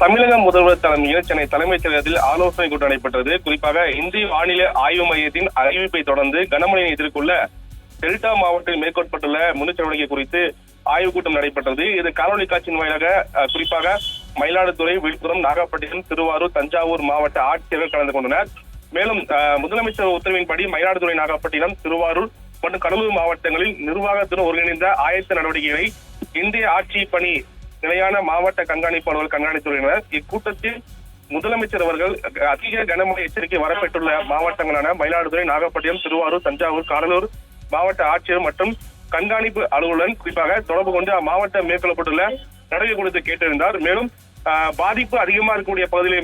தமிழக முதல்வர் தலைமையில் சென்னை தலைமைச் செயலகத்தில் ஆலோசனை கூட்டம் நடைபெற்றது. குறிப்பாக இந்திய வானிலை ஆய்வு மையத்தின் அறிவிப்பை தொடர்ந்து கனமழையை எதிர்கொள்ள டெல்டா மாவட்டத்தில் மேற்கொள்ளப்பட்டுள்ள முன்னெச்சரிக்கை குறித்து ஆய்வுக் கூட்டம் நடைபெற்றது. இது காணொலி காட்சியின் வாயிலாக குறிப்பாக மயிலாடுதுறை விழுப்புரம் நாகப்பட்டினம் திருவாரூர் தஞ்சாவூர் மாவட்ட ஆட்சியர்கள் கலந்து கொண்டனர். மேலும் முதலமைச்சர் உத்தரவின்படி மயிலாடுதுறை நாகப்பட்டினம் திருவாரூர் மற்றும் கடலூர் மாவட்டங்களில் நிர்வாகத்துடன் ஒருங்கிணைந்த ஆயத்த நடவடிக்கைகளை இந்திய ஆட்சி பணி நிலையான மாவட்ட கண்காணிப்பாளர்கள் கண்காணித்துறையினர் இக்கூட்டத்தில் முதலமைச்சர் அவர்கள் அதிக கனமழை எச்சரிக்கை வரப்பெற்றுள்ள மாவட்டங்களான மயிலாடுதுறை நாகப்பட்டினம் திருவாரூர் தஞ்சாவூர் கடலூர் மாவட்ட ஆட்சியர் மற்றும் கண்காணிப்பு அலுவலன் குறிப்பாக தொடர்பு கொண்டு அம்மாவட்டம் மேற்கொள்ளப்பட்டுள்ள நடவடிக்கை குறித்து கேட்டிருந்தார். மேலும் ஆஹ், பாதிப்பு அதிகமா இருக்கக்கூடிய பகுதிகளை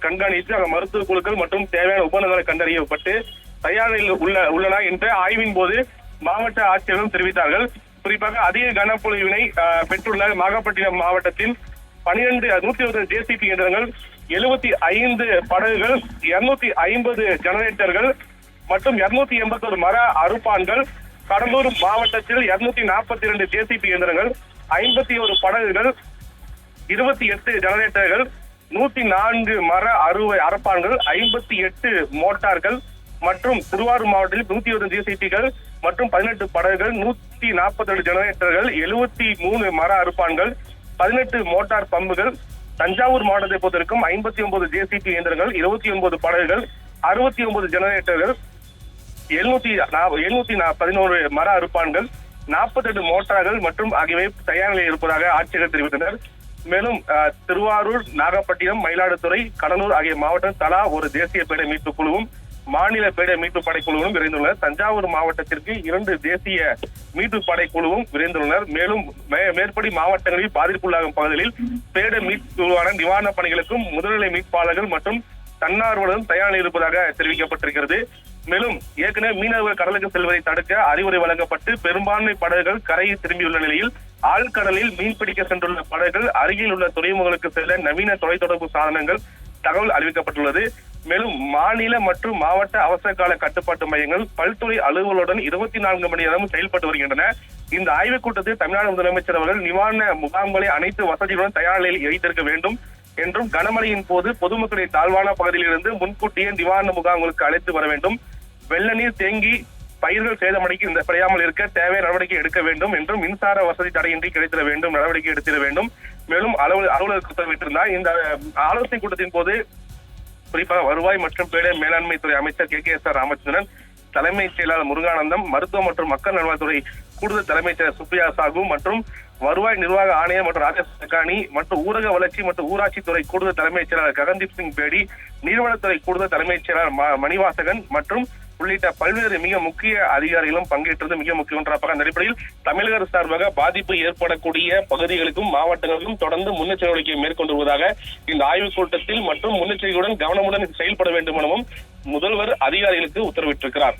கண்காணித்து அங்க மருத்துவ குழுக்கள் மற்றும் தேவையான உபகரணங்களை கண்டறியப்பட்டு தயாரில் உள்ள உள்ளன என்ற ஆய்வின் போது மாவட்ட ஆட்சியரும் தெரிவித்தார்கள். குறிப்பாக அதிக கனப்பொழிவினை பெற்றுள்ள நாகப்பட்டினம் மாவட்டத்தில் பனிரெண்டு நூத்தி இருபது ஜேசிபி இயந்திரங்கள் எழுபத்தி ஐந்து படகுகள் இருநூத்தி ஐம்பது ஜெனரேட்டர்கள் மற்றும் இருநூத்தி எண்பத்தொரு மர அறுப்பான்கள் கடலூர் மாவட்டத்தில் இருநூத்தி நாற்பத்தி இரண்டு ஜேசிபி இயந்திரங்கள் ஐம்பத்தி ஒரு படகுகள் இருபத்தி எட்டு ஜெனரேட்டர்கள் நூத்தி நான்கு மர அறுவை அரப்பான்கள் ஐம்பத்தி எட்டு மோட்டார்கள் மற்றும் திருவாரூர் மாவட்டத்தில் நூத்தி இருபது ஜிஎஸ்ஐடிகள் மற்றும் பதினெட்டு படகுகள் நூத்தி நாற்பத்தி ஏழு ஜெனரேட்டர்கள் எழுபத்தி மூணு மர அறுப்பான்கள் பதினெட்டு மோட்டார் பம்புகள் தஞ்சாவூர் மாவட்டத்தை பொறுத்திருக்கும் ஐம்பத்தி ஒன்பது ஜேசிபி இயந்திரங்கள் இருபத்தி ஒன்பது படகுகள் அறுபத்தி ஒன்பது ஜெனரேட்டர்கள் எழுநூத்தி எழுநூத்தி பதினோரு மர அறுப்பான்கள் நாற்பத்தெட்டு மோட்டார்கள் மற்றும் ஆகியவை தயார் நிலையில் இருப்பதாக ஆட்சியர்கள் தெரிவித்தனர். மேலும் அஹ், திருவாரூர் நாகப்பட்டினம் மயிலாடுதுறை கடலூர் ஆகிய மாவட்டம் தலா ஒரு தேசிய பேடை மீட்பு குழுவும் மாநில பேரிடர் மீட்பு படை குழுவும் விரைந்துள்ளனர். தஞ்சாவூர் மாவட்டத்திற்கு இரண்டு தேசிய மீட்பு படைக்குழுவும் விரைந்துள்ளனர். மேலும் மேற்படி மாவட்டங்களில் பாதிப்புள்ளாகும் பகுதிகளில் பேரிடர் மீட்புவான நிவாரணப் பணிகளுக்கும் முதல்நிலை மீட்பாளர்கள் மற்றும் தன்னார்வலரும் தயார் இருப்பதாக தெரிவிக்கப்பட்டிருக்கிறது. மேலும் ஏற்கனவே மீனவர்கள் கடலுக்கு செல்வதை தடுக்க அறிவுரை வழங்கப்பட்டு பெரும்பான்மை படகுகள் கரையை திரும்பியுள்ள நிலையில் ஆழ்கடலில் மீன்பிடிக்க சென்றுள்ள படகுகள் அருகில் உள்ள துறைமுகங்களுக்கு செல்ல நவீன தொலைத்தொடர்பு சாதனங்கள் தகவல் அறிவிக்கப்பட்டுள்ளது. மேலும் மாநில மற்றும் மாவட்ட அவசர கால கட்டுப்பாட்டு மையங்கள் பல்துறை அலுவலருடன் இருபத்தி நான்கு மணி நேரமும் செயல்பட்டு வருகின்றன. இந்த ஆய்வுக் கூட்டத்தில் தமிழ்நாடு முதலமைச்சர் அவர்கள் நிவாரண முகாம்களை அனைத்து வசதிகளுடன் தயார் நிலையில் வைத்திருக்க வேண்டும் என்றும் கனமழையின் போது பொதுமக்களை தாழ்வான பகுதியிலிருந்து முன்கூட்டியே நிவாரண முகாம்களுக்கு அழைத்து வர வேண்டும். வெள்ள நீர் தேங்கி பயிர்கள் சேதமடைக்கு இந்த குறையாமல் இருக்க தேவையான நடவடிக்கை எடுக்க வேண்டும் என்றும் மின்சார வசதி தடையின்றி கிடைத்திட வேண்டும் நடவடிக்கை எடுத்திட வேண்டும். மேலும் அலுவலர் அலுவலர் உத்தரவிட்டிருந்தார் இந்த ஆலோசனை கூட்டத்தின் போது குறிப்பாக வருவாய் மற்றும் பேரிடர் மேலாண்மை துறை அமைச்சர் K K S R Ramachandran தலைமைச் செயலாளர் முருகானந்தம் மருத்துவ மற்றும் மக்கள் நல்வாழ்வுத்துறை கூடுதல் தலைமைச் செயலர் சுப்ரியா சாகு மற்றும் வருவாய் நிர்வாக ஆணையர் மற்றும் ராஜேஷ் சக்கானி மற்றும் ஊரக வளர்ச்சி மற்றும் ஊராட்சி துறை கூடுதல் தலைமைச் செயலாளர் ககன்தீப் சிங் பேடி நீர்வளத்துறை கூடுதல் தலைமைச் செயலாளர் மணிவாசகன் மற்றும் உள்ளிட்ட பல்வேறு மிக முக்கிய அதிகாரிகளும் பங்கேற்றது மிக முக்கிய ஒன்றாக அந்த அடிப்படையில் தமிழக அரசு சார்பாக பாதிப்பு ஏற்படக்கூடிய பகுதிகளுக்கும் மாவட்டங்களுக்கும் தொடர்ந்து முன்னெச்சரிக்கை நடவடிக்கை மேற்கொண்டு வருவதாக இந்த ஆய்வுக் கூட்டத்தில் மற்றும் முன்னெச்சரிக்கையுடன் கவனமுடன் செயல்பட வேண்டும் எனவும் முதல்வர் அதிகாரிகளுக்கு உத்தரவிட்டிருக்கிறார்.